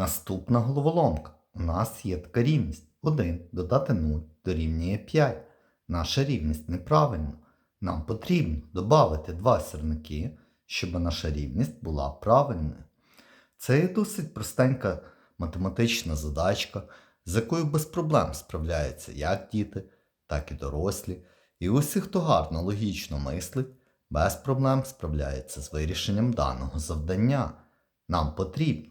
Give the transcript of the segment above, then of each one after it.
Наступна головоломка. У нас є така рівність. 1 додати 0 дорівнює 5. Наша рівність неправильна. Нам потрібно додати два сірники, щоб наша рівність була правильною. Це є досить простенька математична задачка, з якою без проблем справляються як діти, так і дорослі. І усі, хто гарно логічно мислить, без проблем справляється з вирішенням даного завдання. Нам потрібно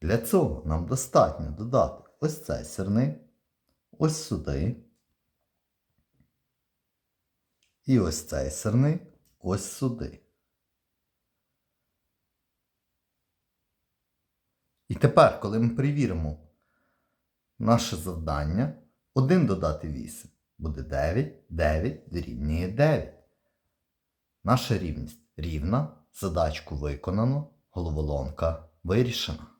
Для цього нам достатньо додати ось цей сірник, ось сюди. І ось цей сирник ось сюди. І тепер, коли ми перевіримо наше завдання, 1 додати 8 буде 9, 9 дорівнює 9. Наша рівність рівна, задачку виконано, головоломка вирішена.